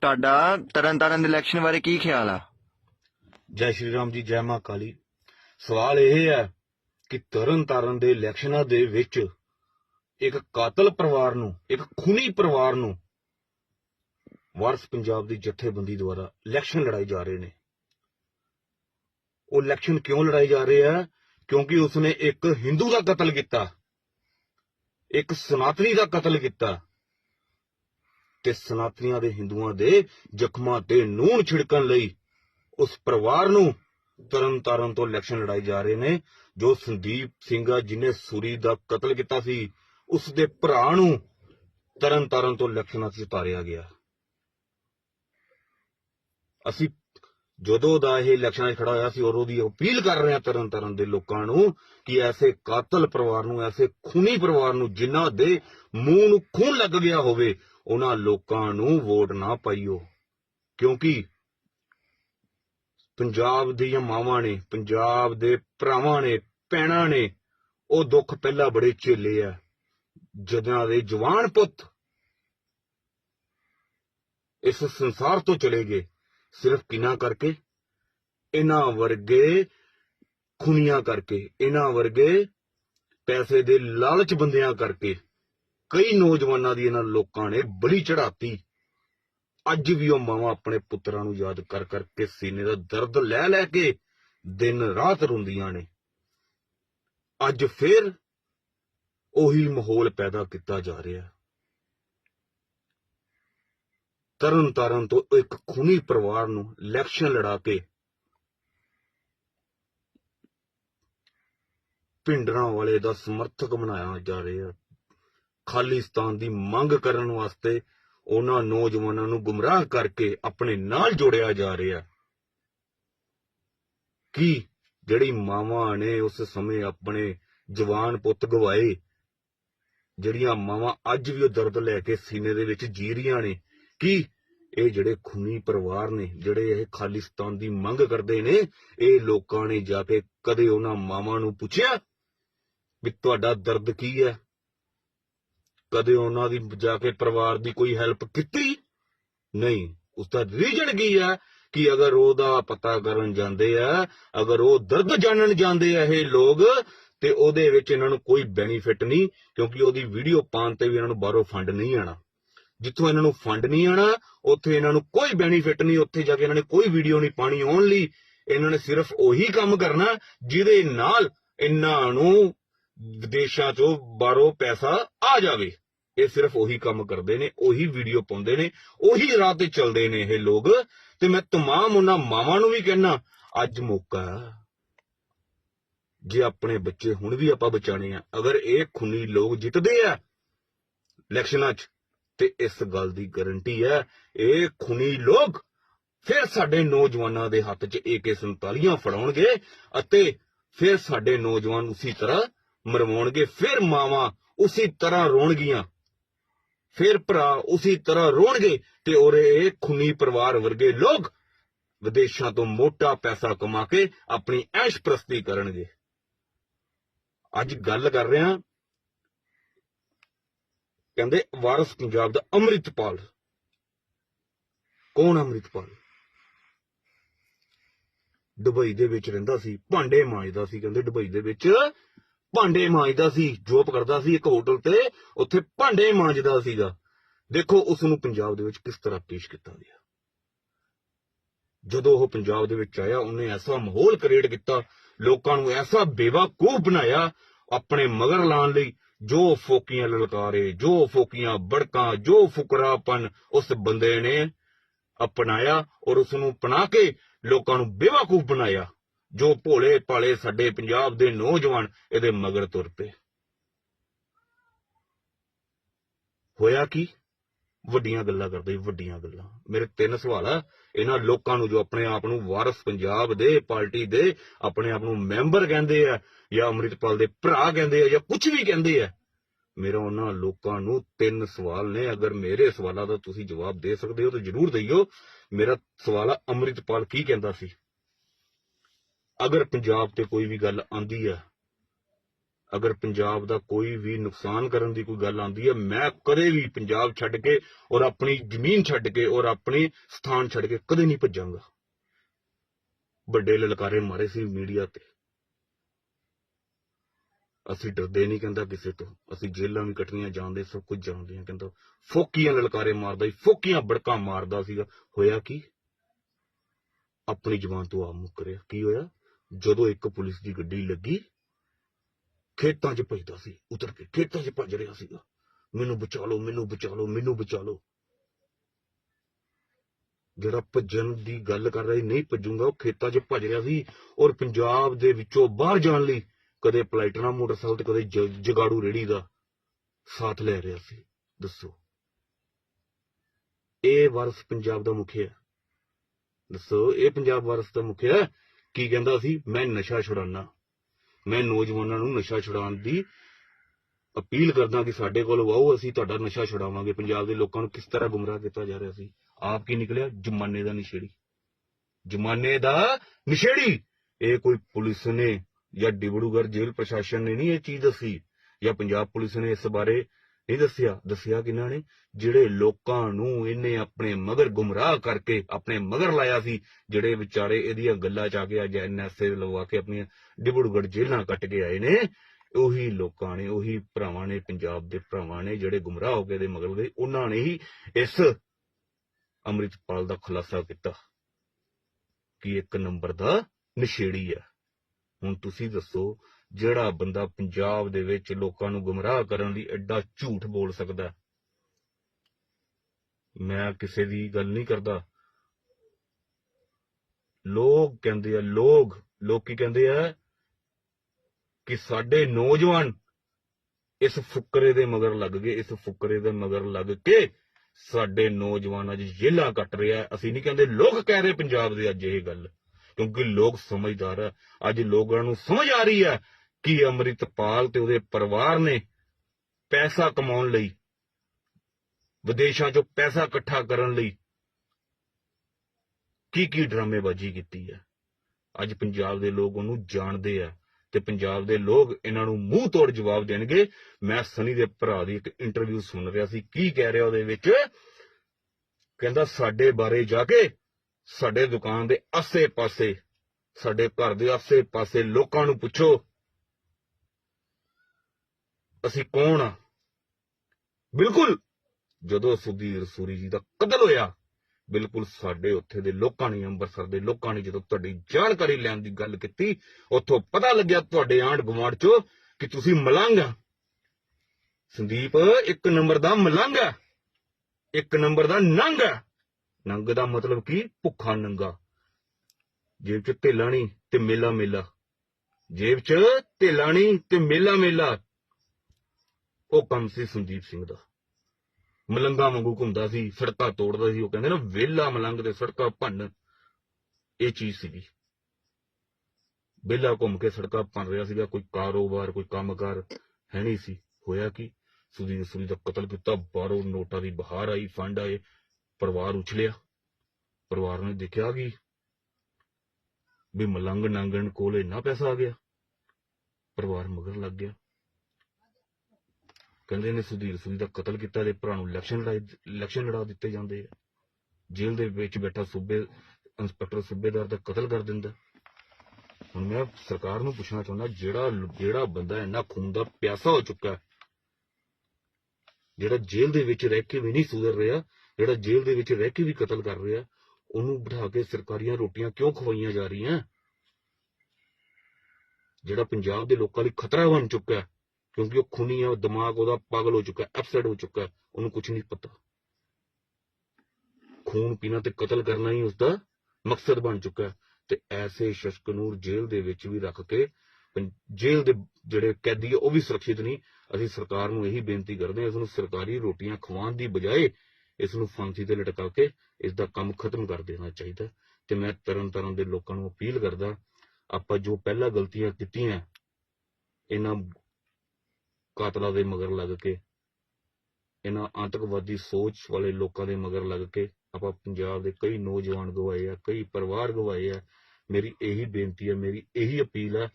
ਤੁਹਾਡਾ ਤਰਨਤਾਰਨ ਦੇ ਇਲੈਕਸ਼ਨ ਬਾਰੇ ਕੀ ਖਿਆਲ ਆ? ਜੈ ਸ਼੍ਰੀ ਰਾਮ ਜੀ, ਜੈ ਮਾਂ ਕਾਲੀ। ਸਵਾਲ ਇਹ ਹੈ ਕਿ ਤਰਨ ਦੇ ਇਲੈਕਸ਼ਨਾਂ ਦੇ ਵਿੱਚ ਇੱਕ ਕਾਤਲ ਪਰਿਵਾਰ ਨੂੰ, ਇੱਕ ਖੂਨੀ ਪਰਿਵਾਰ ਨੂੰ ਵਾਰਸ ਪੰਜਾਬ ਦੀ ਜਥੇਬੰਦੀ ਦੁਆਰਾ ਇਲੈਕਸ਼ਨ ਲੜਾਈ ਜਾ ਰਹੇ ਨੇ। ਉਹ ਇਲੈਕਸ਼ਨ ਕਿਉਂ ਲੜਾਏ ਜਾ ਰਹੇ ਆ? ਕਿਉਂਕਿ ਉਸਨੇ ਇੱਕ ਹਿੰਦੂ ਦਾ ਕਤਲ ਕੀਤਾ, ਇੱਕ ਸਨਾਤਨੀ ਦਾ ਕਤਲ ਕੀਤਾ ਤੇ ਸਨਾਤਨੀਆਂ ਦੇ ਹਿੰਦੂਆਂ ਦੇ ਜ਼ਖਮਾਂ ਤੇ ਨੂਨ ਛਿੜਕਣ ਲਈ ਉਸ ਪਰਿਵਾਰ ਨੂੰ ਤਰਨ ਤਾਰਨ ਤੋਂ ਇਲੈਕਸ਼ਨ ਲੜਾਏ ਜਾ ਰਹੇ ਨੇ। ਜੋ ਸੰਦੀਪ ਸਿੰਘ ਆ ਸੂਰੀ ਦਾ ਕਤਲ ਕੀਤਾ ਸੀ, ਉਸ ਦੇ ਭਰਾ ਨੂੰ ਤਰਨ ਤਾਰਨ ਤੋਂ ਇਲੈਕਸ਼ਨਾਂ 'ਚ ਉਤਾਰਿਆ ਗਿਆ। ਅਸੀਂ ਜਦੋਂ ਦਾ ਇਹ ਇਲੈਕਸ਼ਨਾਂ 'ਚ ਖੜਾ ਹੋਇਆ ਸੀ, ਉਦੋਂ ਦੀ ਅਪੀਲ ਕਰ ਰਹੇ ਹਾਂ ਤਰਨ ਤਾਰਨ ਦੇ ਲੋਕਾਂ ਨੂੰ ਕਿ ਐਸੇ ਕਾਤਲ ਪਰਿਵਾਰ ਨੂੰ, ਐਸੇ ਖੂਨੀ ਪਰਿਵਾਰ ਨੂੰ, ਜਿਨ੍ਹਾਂ ਦੇ ਮੂੰਹ ਨੂੰ ਖੂਨ ਲੱਗ ਗਿਆ ਹੋਵੇ ਉਹਨਾਂ ਲੋਕਾਂ ਨੂੰ ਵੋਟ ਨਾ ਪਾਈਓ। ਕਿਉਂਕਿ ਪੰਜਾਬ ਦੀਆਂ ਮਾਵਾਂ ਨੇ, ਪੰਜਾਬ ਦੇ ਭਰਾਵਾਂ ਨੇ, ਭੈਣਾਂ ਨੇ, ਉਹ ਦੁੱਖ ਪਹਿਲਾਂ ਬੜੇ ਝੇਲੇ ਆ। ਜਦਾਂ ਦੇ ਜਵਾਨ ਪੁੱਤ ਇਸ ਸੰਸਾਰ ਤੋਂ ਚਲੇ ਗਏ, ਸਿਰਫ ਕਿਨਾਂ ਕਰਕੇ? ਇਹਨਾਂ ਵਰਗੇ ਖੁਨੀਆਂ ਕਰਕੇ, ਇਹਨਾਂ ਵਰਗੇ ਪੈਸੇ ਦੇ ਲਾਲਚ ਬੰਦਿਆਂ ਕਰਕੇ। ਕਈ ਨੌਜਵਾਨਾਂ ਦੀ ਇਹਨਾਂ ਲੋਕਾਂ ਨੇ ਬਲੀ ਚੜਾਤੀ ਅੱਜ ਵੀ ਉਹ ਮਾਵਾਂ ਆਪਣੇ ਪੁੱਤਰਾਂ ਨੂੰ ਯਾਦ ਕਰ ਕਰਕੇ ਸੀਨੇ ਦਾ ਦਰਦ ਲੈ ਲੈ ਕੇ ਦਿਨ ਰਾਤ ਰੋਂਦੀਆਂ ਨੇ। ਅੱਜ ਫੇਰ ਉਹੀ ਮਾਹੌਲ ਪੈਦਾ ਕੀਤਾ ਜਾ ਰਿਹਾ। ਤਰਨ ਤਾਰਨ ਤੋਂ ਇੱਕ ਖੂਨੀ ਪਰਿਵਾਰ ਨੂੰ ਇਲੈਕਸ਼ਨ ਲੜਾ ਕੇ ਪਿੰਡਰਾਂ ਵਾਲੇ ਦਾ ਸਮਰਥਕ ਬਣਾਇਆ ਜਾ ਰਿਹਾ। ਖਾਲਿਸਤਾਨ ਦੀ ਮੰਗ ਕਰਨ ਵਾਸਤੇ ਉਹਨਾਂ ਨੌਜਵਾਨਾਂ ਨੂੰ ਗੁੰਮਰਾਹ ਕਰਕੇ ਆਪਣੇ ਨਾਲ ਜੋੜਿਆ ਜਾ ਰਿਹਾ। ਕੀ ਜਿਹੜੀ ਮਾਵਾਂ ਨੇ ਉਸ ਸਮੇਂ ਆਪਣੇ ਜਵਾਨ ਪੁੱਤ ਗਵਾਏ, ਜਿਹੜੀਆਂ ਮਾਵਾਂ ਅੱਜ ਵੀ ਉਹ ਦਰਦ ਲੈ ਕੇ ਸੀਨੇ ਦੇ ਵਿੱਚ ਜੀ ਰਹੀਆਂ ਨੇ, ਕੀ ਇਹ ਜਿਹੜੇ ਖੂਨੀ ਪਰਿਵਾਰ ਨੇ, ਜਿਹੜੇ ਇਹ ਖਾਲਿਸਤਾਨ ਦੀ ਮੰਗ ਕਰਦੇ ਨੇ, ਇਹ ਲੋਕਾਂ ਨੇ ਜਾ ਕੇ ਕਦੇ ਉਹਨਾਂ ਮਾਵਾਂ ਨੂੰ ਪੁੱਛਿਆ ਵੀ ਤੁਹਾਡਾ ਦਰਦ ਕੀ ਹੈ? ਕਦੇ ਉਹਨਾਂ ਦੀ ਜਾ ਕੇ ਪਰਿਵਾਰ ਦੀ ਕੋਈ ਹੈਲਪ ਕੀਤੀ? ਨਹੀਂ। ਉਸ ਦਾ ਰੀਜਨ ਕੀ ਹੈ? ਕਿ ਅਗਰ ਉਹਦਾ ਪਤਾ ਕਰਨ ਜਾਂਦੇ ਆ, ਅਗਰ ਉਹ ਦਰਦ ਜਾਣਨ ਜਾਂਦੇ ਆ ਇਹ ਲੋਕ, ਤੇ ਉਹਦੇ ਵਿੱਚ ਇਹਨਾਂ ਨੂੰ ਕੋਈ ਬੈਨੀਫਿਟ ਨਹੀਂ, ਕਿਉਂਕਿ ਉਹਦੀ ਵੀਡੀਓ ਪਾਉਣ ਤੇ ਵੀ ਇਹਨਾਂ ਨੂੰ ਬਾਹਰੋਂ ਫੰਡ ਨਹੀਂ ਆਣਾ ਜਿੱਥੋਂ ਇਹਨਾਂ ਨੂੰ ਫੰਡ ਨਹੀਂ ਆਣਾ ਉੱਥੇ ਇਹਨਾਂ ਨੂੰ ਕੋਈ ਬੈਨੀਫਿਟ ਨਹੀਂ, ਉੱਥੇ ਜਾ ਕੇ ਇਹਨਾਂ ਨੇ ਕੋਈ ਵੀਡੀਓ ਨਹੀਂ ਪਾਣੀ ਓਨਲੀ ਇਹਨਾਂ ਨੇ ਸਿਰਫ ਉਹੀ ਕੰਮ ਕਰਨਾ, ਜਿਹਦੇ ਨਾਲ ਇਹਨਾਂ ਨੂੰ ਵਿਦੇਸ਼ਾਂ ਚੋਂ ਬਾਹਰੋਂ ਪੈਸਾ ਆ ਜਾਵੇ। ਇਹ ਸਿਰਫ ਉਹੀ ਕੰਮ ਕਰਦੇ ਨੇ, ਉਹੀ ਵੀਡੀਓ ਪਾਉਂਦੇ ਨੇ, ਉਹੀ ਰਾਹ ਤੇ ਚੱਲਦੇ ਨੇ ਇਹ ਲੋਕ। ਤੇ ਮੈਂ ਤਮਾਮ ਉਹਨਾਂ ਮਾਵਾਂ ਨੂੰ ਵੀ ਕਹਿਣਾ ਅੱਜ ਮੌਕਾ ਜੇ ਆਪਣੇ ਬੱਚੇ ਹੁਣ ਵੀ ਆਪਾਂ ਬਚਾਣੇ ਆ, ਅਗਰ ਇਹ ਖੁਨੀ ਲੋਕ ਜਿੱਤਦੇ ਆ ਇਲੈਕਸ਼ਨਾਂ 'ਚ, ਤੇ ਇਸ ਗੱਲ ਦੀ ਗਾਰੰਟੀ ਹੈ, ਇਹ ਖੁਨੀ ਲੋਕ ਫਿਰ ਸਾਡੇ ਨੌਜਵਾਨਾਂ ਦੇ ਹੱਥ 'ਚ AK47 ਫੜਾਉਣਗੇ ਅਤੇ ਫਿਰ ਸਾਡੇ ਨੌਜਵਾਨ ਉਸੇ ਤਰ੍ਹਾਂ ਮਰਵਾਉਣਗੇ, ਫਿਰ ਮਾਵਾਂ ਉਸੇ ਤਰ੍ਹਾਂ ਰੋਣਗੀਆਂ। ਫਿਰ ਭਰਾ ਉਸੇ ਤਰ੍ਹਾਂ ਰੋਣਗੇ ਤੇ ਔਰ ਖੁਨੀ ਪਰਿਵਾਰ ਵਰਗੇ ਲੋਕ ਵਿਦੇਸ਼ਾਂ ਤੋਂ ਮੋਟਾ ਪੈਸਾ ਕਮਾ ਕੇ ਆਪਣੀ ਐਸ਼ ਪ੍ਰਸਤੀ ਕਰਨਗੇ। ਅੱਜ ਗੱਲ ਕਰ ਰਹੇ ਹਾਂ, ਕਹਿੰਦੇ ਵਾਰਸ ਪੰਜਾਬ ਦਾ ਅੰਮ੍ਰਿਤਪਾਲ। ਕੌਣ ਅੰਮ੍ਰਿਤਪਾਲ? ਦੁਬਈ ਦੇ ਵਿੱਚ ਰਹਿੰਦਾ ਸੀ, ਭਾਂਡੇ ਮਾਂਜਦਾ ਸੀ, ਕਹਿੰਦੇ ਦੁਬਈ ਦੇ ਵਿੱਚ ਭਾਂਡੇ ਮਾਂਜਦਾ ਸੀ ਜੋਬ ਕਰਦਾ ਸੀ ਇੱਕ ਹੋਟਲ ਤੇ, ਉੱਥੇ ਭਾਂਡੇ ਮਾਂਜਦਾ ਸੀਗਾ। ਦੇਖੋ ਉਸ ਨੂੰ ਪੰਜਾਬ ਦੇ ਵਿੱਚ ਕਿਸ ਤਰ੍ਹਾਂ ਪੇਸ਼ ਕੀਤਾ ਗਿਆ। ਜਦੋਂ ਉਹ ਪੰਜਾਬ ਦੇ ਵਿੱਚ ਆਇਆ, ਉਹਨੇ ਐਸਾ ਮਾਹੌਲ ਕ੍ਰੀਏਟ ਕੀਤਾ, ਲੋਕਾਂ ਨੂੰ ਐਸਾ ਬੇਵਾਕੂਫ ਬਣਾਇਆ, ਆਪਣੇ ਮਗਰ ਲਾਉਣ ਲਈ ਜੋ ਫੋਕੀਆਂ ਲਲਕਾਰੇ, ਜੋ ਫੋਕੀਆਂ ਬੜਕਾਂ, ਜੋ ਫੁਕਰਾਪਨ ਉਸ ਬੰਦੇ ਨੇ ਅਪਣਾਇਆ ਔਰ ਉਸ ਨੂੰ ਅਪਣਾ ਕੇ ਲੋਕਾਂ ਨੂੰ ਬੇਵਾਕੂਫ ਬਣਾਇਆ। ਜੋ ਭੋਲੇ ਭਾਲੇ ਸਾਡੇ ਪੰਜਾਬ ਦੇ ਨੌਜਵਾਨ ਇਹਦੇ ਮਗਰ ਤੁਰ ਪਏ। ਹੋਇਆ ਕੀ? ਵੱਡੀਆਂ ਗੱਲਾਂ ਕਰਦੇ ਵੱਡੀਆਂ ਗੱਲਾਂ। ਮੇਰੇ ਤਿੰਨ ਸਵਾਲ ਆ। ਇਹਨਾਂ ਲੋਕਾਂ ਨੂੰ ਜੋ ਆਪਣੇ ਆਪ ਨੂੰ ਵਾਰਸ ਪੰਜਾਬ ਦੇ, ਪਾਰਟੀ ਦੇ, ਆਪਣੇ ਆਪ ਨੂੰ ਮੈਂਬਰ ਕਹਿੰਦੇ ਆ, ਜਾਂ ਅੰਮ੍ਰਿਤਪਾਲ ਦੇ ਭਰਾ ਕਹਿੰਦੇ ਆ, ਜਾਂ ਕੁਝ ਵੀ ਕਹਿੰਦੇ ਆ, ਮੇਰਾ ਉਹਨਾਂ ਲੋਕਾਂ ਨੂੰ ਤਿੰਨ ਸਵਾਲ ਨੇ। ਅਗਰ ਮੇਰੇ ਸਵਾਲਾਂ ਦਾ ਤੁਸੀਂ ਜਵਾਬ ਦੇ ਸਕਦੇ ਹੋ ਤਾਂ ਜਰੂਰ ਦਈਓ। ਮੇਰਾ ਸਵਾਲ ਆ, ਅੰਮ੍ਰਿਤਪਾਲ ਕੀ ਕਹਿੰਦਾ ਸੀ? ਅਗਰ ਪੰਜਾਬ ਤੇ ਕੋਈ ਵੀ ਗੱਲ ਆਂਦੀ ਹੈ, ਅਗਰ ਪੰਜਾਬ ਦਾ ਕੋਈ ਵੀ ਨੁਕਸਾਨ ਕਰਨ ਦੀ ਕੋਈ ਗੱਲ ਆਉਂਦੀ ਹੈ, ਮੈਂ ਕਦੇ ਵੀ ਪੰਜਾਬ ਛੱਡ ਕੇ ਔਰ ਆਪਣੀ ਜ਼ਮੀਨ ਛੱਡ ਕੇ ਔਰ ਆਪਣੇ ਸਥਾਨ ਛੱਡ ਕੇ ਕਦੇ ਨਹੀਂ ਭੱਜਾਂਗਾ। ਵੱਡੇ ਲਲਕਾਰੇ ਮਾਰੇ ਸੀ ਮੀਡੀਆ ਤੇ। ਅਸੀਂ ਡਰਦੇ ਨਹੀਂ ਕਹਿੰਦਾ ਕਿਸੇ ਤੋਂ। ਅਸੀਂ ਜੇਲਾਂ ਵੀ ਕੱਟਣੀਆਂ ਜਾਣਦੇ, ਸਭ ਕੁਝ ਜਾਣਦੇ ਹਾਂ ਕਹਿੰਦਾ। ਫੋਕੀਆਂ ਲਲਕਾਰੇ ਮਾਰਦਾ ਸੀ, ਫੋਕੀਆਂ ਬੜਕਾ ਮਾਰਦਾ ਸੀਗਾ। ਹੋਇਆ ਕੀ? ਆਪਣੀ ਜ਼ਬਾਨ ਤੋਂ ਆ ਰਿਹਾ। ਕੀ ਹੋਇਆ? ਜਦੋਂ ਇੱਕ ਪੁਲਿਸ ਦੀ ਗੱਡੀ ਲੱਗੀ, ਖੇਤਾਂ 'ਚ ਭੱਜਦਾ ਸੀ, ਉਤਰ ਕੇ ਖੇਤਾਂ 'ਚ ਭੱਜ ਰਿਹਾ ਸੀਗਾ। ਮੈਨੂੰ ਬਚਾ ਲਓ ਮੈਨੂੰ ਬਚਾ ਲਓ ਮੈਨੂੰ ਬਚਾ ਲਓ ਜਿਹੜਾ ਭੱਜਣ ਦੀ ਗੱਲ ਕਰ ਰਿਹਾ ਨਹੀਂ ਭੱਜੂਗਾ, ਉਹ ਖੇਤਾਂ 'ਚ ਭੱਜ ਰਿਹਾ ਸੀ ਔਰ ਪੰਜਾਬ ਦੇ ਵਿੱਚੋਂ ਬਾਹਰ ਜਾਣ ਲਈ ਕਦੇ ਪਲਾਈਟਣਾ ਮੋਟਰਸਾਈਕਲ ਤੇ ਕਦੇ ਜਗਾੜੂ ਰੇੜੀ ਦਾ ਸਾਥ ਲੈ ਰਿਹਾ ਸੀ। ਦੱਸੋ। ਇਹ ਵਾਰਸ ਪੰਜਾਬ ਦਾ ਮੁਖੀ ਹੈ ਦੱਸੋ, ਇਹ ਪੰਜਾਬ ਵਾਰਸ ਦਾ ਮੁਖੀਆ। ਕੀ ਕਹਿੰਦਾ ਸੀ? ਮੈਂ ਨਸ਼ਾ ਛੁਡਾਨਾ ਮੈਂ ਨੌਜਵਾਨਾਂ ਨੂੰ ਨਸ਼ਾ ਛੁਡਾਉਣ ਦੀ ਅਪੀਲ ਕਰਦਾ ਕਿ ਸਾਡੇ ਕੋਲ ਆਓ, ਅਸੀਂ ਤੁਹਾਡਾ ਨਸ਼ਾ ਛੁਡਾਵਾਂਗੇ। ਪੰਜਾਬ ਦੇ ਲੋਕਾਂ ਨੂੰ ਕਿਸ ਤਰ੍ਹਾਂ ਗੁੰਮਰਾਹ ਕੀਤਾ ਜਾ ਰਿਹਾ ਸੀ? ਆਪ ਕੀ ਨਿਕਲਿਆ? ਜਮਾਨੇ ਦਾ ਨਸ਼ੇੜੀ। ਜਮਾਨੇ ਦਾ ਨਸ਼ੇੜੀ! ਇਹ ਕੋਈ ਪੁਲਿਸ ਨੇ ਜਾਂ ਡਿਬੜੂਗੜ੍ਹ ਜੇਲ੍ਹ ਪ੍ਰਸ਼ਾਸਨ ਨੇ ਨਹੀਂ ਇਹ ਚੀਜ਼ ਦੱਸੀ? ਜਾਂ ਪੰਜਾਬ ਪੁਲਿਸ ਨੇ ਇਸ ਬਾਰੇ ਨਹੀਂ ਦੱਸਿਆ ਦੱਸਿਆ ਕਿਹਨਾਂ ਨੇ? ਜਿਹੜੇ ਲੋਕਾਂ ਨੂੰ ਇਹਨੇ ਆਪਣੇ ਮਗਰ ਗੁੰਮਰਾਹ ਕਰਕੇ ਆਪਣੇ ਮਗਰ ਲਾਇਆ ਸੀ, ਜਿਹੜੇ ਵਿਚਾਰੇ ਇਹਦੀਆਂ ਗੱਲਾਂ ਚ ਆ ਕੇ ਅੱਜ ਐਨਐਸਏ ਲਵਾ ਕੇ ਆਪਣੀਆਂ ਡਿਬੜੂਗੜ੍ਹ ਜੇਲ੍ਹਾਂ ਕੱਟ ਕੇ ਆਏ ਨੇ, ਉਹੀ ਲੋਕਾਂ ਨੇ, ਉਹੀ ਭਰਾਵਾਂ ਨੇ, ਪੰਜਾਬ ਦੇ ਭਰਾਵਾਂ ਨੇ ਜਿਹੜੇ ਗੁੰਮਰਾਹ ਹੋ ਕੇ ਇਹਦੇ ਮਗਰ ਗਏ, ਉਹਨਾਂ ਨੇ ਹੀ ਇਸ ਅੰਮ੍ਰਿਤਪਾਲ ਦਾ ਖੁਲਾਸਾ ਕੀਤਾ ਕਿ ਇੱਕ ਨੰਬਰ ਦਾ ਨਸ਼ੇੜੀ ਹੈ। ਹੁਣ ਤੁਸੀਂ ਦੱਸੋ ਜਿਹੜਾ ਬੰਦਾ ਪੰਜਾਬ ਦੇ ਵਿੱਚ ਲੋਕਾਂ ਨੂੰ ਗੁੰਮਰਾਹ ਕਰਨ ਲਈ ਐਡਾ ਝੂਠ ਬੋਲ ਸਕਦਾ ਮੈਂ ਕਿਸੇ ਦੀ ਗੱਲ ਨਹੀਂ ਕਰਦਾ। ਲੋਕ ਕਹਿੰਦੇ ਆ, ਲੋਕ, ਲੋਕੀ ਕਹਿੰਦੇ ਆ ਕਿ ਸਾਡੇ ਨੌਜਵਾਨ ਇਸ ਫੁਕਰੇ ਦੇ ਮਗਰ ਲੱਗ ਗਏ, ਇਸ ਫੁਕਰੇ ਦੇ ਮਗਰ ਲੱਗ ਕੇ ਸਾਡੇ ਨੌਜਵਾਨ ਅੱਜ ਜੇਲ੍ਹਾਂ ਕੱਟ ਰਿਹਾ ਅਸੀਂ ਨਹੀਂ ਕਹਿੰਦੇ ਲੋਕ ਕਹਿ ਰਹੇ ਪੰਜਾਬ ਦੇ ਅੱਜ ਇਹ ਗੱਲ, ਕਿਉਂਕਿ ਲੋਕ ਸਮਝਦਾਰ ਆ। ਅੱਜ ਲੋਕਾਂ ਨੂੰ ਸਮਝ ਆ ਰਹੀ ਹੈ ਕਿ ਅੰਮ੍ਰਿਤਪਾਲ ਤੇ ਉਹਦੇ ਪਰਿਵਾਰ ਨੇ ਪੈਸਾ ਕਮਾਉਣ ਲਈ, ਵਿਦੇਸ਼ਾਂ 'ਚੋਂ ਪੈਸਾ ਇਕੱਠਾ ਕਰਨ ਲਈ ਕੀ ਕੀ ਡਰਾਮੇਬਾਜ਼ੀ ਕੀਤੀ ਹੈ? ਅੱਜ ਪੰਜਾਬ ਦੇ ਲੋਕ ਉਹਨੂੰ ਜਾਣਦੇ ਆ ਤੇ ਪੰਜਾਬ ਦੇ ਲੋਕ ਇਹਨਾਂ ਨੂੰ ਮੂੰਹ ਤੋੜ ਜਵਾਬ ਦੇਣਗੇ। ਮੈਂ ਸਨੀ ਦੇ ਭਰਾ ਦੀ ਇੱਕ ਇੰਟਰਵਿਊ ਸੁਣ ਰਿਹਾ ਸੀ। ਕੀ ਕਹਿ ਰਿਹਾ ਉਹਦੇ ਵਿੱਚ? ਕਹਿੰਦਾ, ਸਾਡੇ ਬਾਰੇ ਜਾ ਕੇ ਸਾਡੇ ਦੁਕਾਨ ਦੇ ਆਸੇ-ਪਾਸੇ, ਸਾਡੇ ਘਰ ਦੇ ਆਸੇ-ਪਾਸੇ ਲੋਕਾਂ ਨੂੰ ਪੁੱਛੋ ਅਸੀਂ ਕੌਣ ਆ? ਬਿਲਕੁਲ! ਜਦੋਂ ਸੁਧੀਰ ਸੂਰੀ ਜੀ ਦਾ ਕਤਲ ਹੋਇਆ, ਬਿਲਕੁਲ ਸਾਡੇ ਉੱਥੇ ਦੇ ਲੋਕਾਂ ਨੇ, ਅੰਮ੍ਰਿਤਸਰ ਦੇ ਲੋਕਾਂ ਨੇ ਜਦੋਂ ਤੁਹਾਡੀ ਜਾਣਕਾਰੀ ਲੈਣ ਦੀ ਗੱਲ ਕੀਤੀ, ਉੱਥੋਂ ਪਤਾ ਲੱਗਿਆ ਤੁਹਾਡੇ ਆਂਢ ਗੁਆਂਢ ਚੋਂ ਕਿ ਤੁਸੀਂ ਮਲੰਗ ਆ। ਸੰਦੀਪ, ਇੱਕ ਨੰਬਰ ਦਾ ਮਲੰਗ ਆ। ਇੱਕ ਨੰਬਰ ਦਾ ਨੰਗ ਆ। ਨੰਗ ਦਾ ਮਤਲਬ ਕੀ? ਭੁੱਖਾ ਨੰਗਾ। ਜੇਬ 'ਚ ਢੇਲਾ ਨਹੀਂ ਤੇ ਮੇਲਾ ਮੇਲਾ। ਜੇਬ 'ਚ ਢੇਲਾ ਨਹੀਂ ਤੇ ਮੇਲਾ ਮੇਲਾ। ਉਹ ਕੰਮ ਸੀ ਸੰਦੀਪ ਸਿੰਘ ਦਾ। ਮਲੰਗਾ ਵਾਂਗੂ ਘੁੰਮਦਾ ਸੀ, ਸੜਕਾਂ ਤੋੜਦਾ ਸੀ, ਉਹ ਕਹਿੰਦੇ ਨਾ ਵੇਲਾ ਮਲੰਗ ਤੇ ਸੜਕਾਂ ਭੰਨ, ਇਹ ਚੀਜ਼ ਸੀਗੀ। ਵੇਲਾ ਘੁੰਮ ਕੇ ਸੜਕਾਂ ਭੰਨ ਰਿਹਾ ਸੀਗਾ, ਕੋਈ ਕਾਰੋਬਾਰ, ਕੋਈ ਕੰਮਕਾਰ ਹੈ ਨਹੀਂ ਸੀ। ਹੋਇਆ ਕਿ? ਸੁਦੀ ਸੁਦੀ ਦਾ ਕਤਲ ਕੀਤਾ, ਬਾਹਰੋਂ ਨੋਟਾਂ ਦੀ ਬਹਾਰ ਆਈ, ਫੰਡ ਆਏ, ਪਰਿਵਾਰ ਉਛਲਿਆ। ਪਰਿਵਾਰ ਨੇ ਦੇਖਿਆ ਕਿ? ਵੀ ਮਲੰਗ ਨਾਂਗਣ ਕੋਲ ਇੰਨਾ ਪੈਸਾ ਆ ਗਿਆ। ਪਰਿਵਾਰ ਮਗਰ ਲੱਗ ਗਿਆ। ਕਹਿੰਦੇ ਨੇ ਸੁਧੀਰ ਸੁਦੀ ਦਾ ਕਤਲ ਕੀਤਾ ਤੇ ਭਰਾ ਨੂੰ ਇਲੈਕਸ਼ਨ ਲੜਾਈ ਇਲੈਕਸ਼ਨ ਲੜਾ ਦਿੱਤੇ ਜਾਂਦੇ ਆ। ਜੇਲ੍ਹ ਦੇ ਵਿੱਚ ਬੈਠਾ ਸੂਬੇ ਇੰਸਪੈਕਟਰ ਸੂਬੇਦਾਰ ਦਾ ਕਤਲ ਕਰ ਦਿੰਦਾ। ਹੁਣ ਮੈਂ ਸਰਕਾਰ ਨੂੰ ਪੁੱਛਣਾ ਚਾਹੁੰਦਾ ਜਿਹੜਾ ਜਿਹੜਾ ਬੰਦਾ ਇੰਨਾ ਖੂਨ ਦਾ ਪਿਆਸਾ ਹੋ ਚੁੱਕਾ ਹੈ, ਜਿਹੜਾ ਜੇਲ੍ਹ ਦੇ ਵਿੱਚ ਰਹਿ ਕੇ ਵੀ ਨਹੀਂ ਸੁਧਰ ਰਿਹਾ ਜਿਹੜਾ ਜੇਲ੍ਹ ਦੇ ਵਿੱਚ ਰਹਿ ਕੇ ਵੀ ਕਤਲ ਕਰ ਰਿਹਾ ਉਹਨੂੰ ਬਿਠਾ ਕੇ ਸਰਕਾਰੀਆਂ ਰੋਟੀਆਂ ਕਿਉਂ ਖਵਾਈਆਂ ਜਾ ਰਹੀਆਂ? ਜਿਹੜਾ ਪੰਜਾਬ ਦੇ ਲੋਕਾਂ ਲਈ ਖਤਰਾ ਬਣ ਚੁੱਕਾ ਹੈ ਕਿਉਂਕਿ ਉਹ ਖੂਨੀ ਹੈ ਦਿਮਾਗ ਉਹਦਾ ਪਾਗਲ ਹੋ ਚੁੱਕਾ ਹੈ ਹੋ ਚੁੱਕਾ ਹੈ ਉਹਨੂੰ ਕੁਝ ਨਹੀਂ ਪਤਾ। ਖੂਨ ਪੀਣਾ ਤੇ ਕਤਲ ਕਰਨਾ ਹੀ ਉਸਦਾ ਮਕਸਦ ਬਣ ਚੁੱਕਾ ਤੇ ਐਸੇ ਸ਼ਸ਼ਕ ਜੇਲ੍ਹ ਦੇ ਵਿੱਚ ਵੀ ਰੱਖ ਕੇ ਜੇਲ੍ਹ ਦੇ ਜਿਹੜੇ ਕੈਦੀ ਆ, ਉਹ ਵੀ ਸੁਰੱਖਿਅਤ ਨਹੀਂ। ਅਸੀਂ ਸਰਕਾਰ ਨੂੰ ਇਹੀ ਬੇਨਤੀ ਕਰਦੇ ਹਾਂ ਇਸ ਨੂੰ ਸਰਕਾਰੀ ਰੋਟੀਆਂ ਖਵਾਉਣ ਦੀ ਬਜਾਏ ਇਸ ਨੂੰ ਫਾਂਸੀ ਤੇ ਲਟਕਾ ਕੇ ਇਸ ਦਾ ਕੰਮ ਖਤਮ ਕਰ ਦੇਣਾ ਚਾਹੀਦਾ ਤੇ ਮੈਂ ਤਰਨ ਤਾਰਨ ਦੇ ਲੋਕਾਂ ਨੂੰ ਅਪੀਲ ਕਰਦਾ, ਆਪਾਂ ਜੋ ਪਹਿਲਾਂ ਗਲਤੀਆਂ ਕੀਤੀਆਂ, ਇਹਨਾਂ ਕਾਤਲਾਂ ਦੇ ਮਗਰ ਲੱਗ ਕੇ। ਇਹਨਾਂ ਆਤੰਕਵਾਦੀ ਸੋਚ ਵਾਲੇ ਲੋਕਾਂ ਦੇ ਮਗਰ ਲੱਗ ਕੇ ਆਪਾਂ ਪੰਜਾਬ ਦੇ ਕਈ ਨੌਜਵਾਨ ਗਵਾਏ ਆ, ਕਈ ਪਰਿਵਾਰ ਗਵਾਏ ਆ। ਮੇਰੀ ਇਹੀ ਬੇਨਤੀ ਹੈ ਮੇਰੀ ਇਹੀ ਅਪੀਲ ਹੈ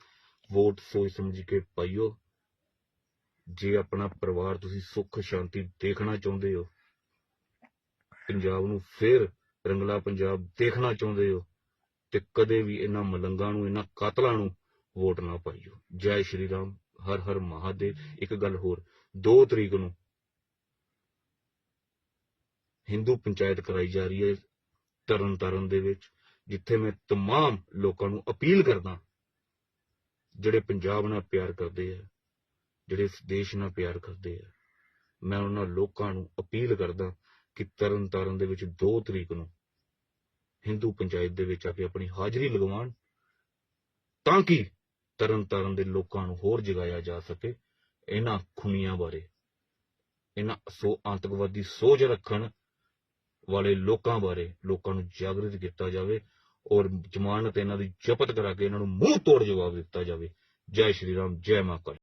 ਵੋਟ ਸੋਚ ਸਮਝ ਕੇ ਪਾਈਓ। ਜੇ ਆਪਣਾ ਪਰਿਵਾਰ ਤੁਸੀਂ ਸੁੱਖ ਸ਼ਾਂਤੀ ਦੇਖਣਾ ਚਾਹੁੰਦੇ ਹੋ, ਪੰਜਾਬ ਨੂੰ ਫੇਰ ਰੰਗਲਾ ਪੰਜਾਬ ਦੇਖਣਾ ਚਾਹੁੰਦੇ ਹੋ, ਤੇ ਕਦੇ ਵੀ ਇਹਨਾਂ ਮਲੰਗਾਂ ਨੂੰ, ਇਹਨਾਂ ਕਾਤਲਾਂ ਨੂੰ ਵੋਟ ਨਾ ਪਾਈਓ। ਜੈ ਸ਼੍ਰੀ ਰਾਮ। ਹਰ ਹਰ ਮਹਾਦੇਵ ਇੱਕ ਗੱਲ ਹੋਰ 2 ਤਰੀਕ ਨੂੰ ਹਿੰਦੂ ਪੰਚਾਇਤ ਕਰਾਈ ਜਾ ਰਹੀ ਹੈ ਤਰਨ ਤਾਰਨ ਦੇ ਵਿੱਚ ਜਿੱਥੇ ਮੈਂ तमाम ਲੋਕਾਂ ਨੂੰ ਅਪੀਲ ਕਰਦਾ ਜਿਹੜੇ ਪੰਜਾਬ ਨਾਲ ਪਿਆਰ ਕਰਦੇ ਆ ਜਿਹੜੇ ਇਸ ਦੇਸ਼ ਨਾਲ ਪਿਆਰ ਕਰਦੇ ਆ ਮੈਂ ਉਹਨਾਂ ਲੋਕਾਂ ਨੂੰ ਅਪੀਲ ਕਰਦਾ ਕਿ ਤਰਨ ਤਾਰਨ ਦੇ ਵਿੱਚ 2 ਤਰੀਕ ਨੂੰ ਹਿੰਦੂ ਪੰਚਾਇਤ ਦੇ ਵਿੱਚ ਆ ਕੇ ਆਪਣੀ ਹਾਜ਼ਰੀ ਲਗਵਾਉਣ ਤਾਂ ਕਿ ਤਰਨ ਤਾਰਨ ਦੇ ਲੋਕਾਂ ਨੂੰ ਹੋਰ ਜਗਾਇਆ ਜਾ ਸਕੇ ਇਹਨਾਂ ਖੁਨੀਆਂ ਬਾਰੇ। ਇਹਨਾਂ ਸੋ ਆਤੰਕਵਾਦੀ ਸੋਚ ਰੱਖਣ ਵਾਲੇ ਲੋਕਾਂ ਬਾਰੇ ਲੋਕਾਂ ਨੂੰ ਜਾਗਰਿਤ ਕੀਤਾ ਜਾਵੇ ਔਰ ਜ਼ਮਾਨਤ ਇਹਨਾਂ ਦੀ ਜ਼ਬਤ ਕਰਾ ਕੇ ਇਹਨਾਂ ਨੂੰ ਮੂੰਹ ਤੋੜ ਜਵਾਬ ਦਿੱਤਾ ਜਾਵੇ। ਜੈ ਸ਼੍ਰੀ ਰਾਮ, ਜੈ ਮਾਂ ਕਾਲੀ।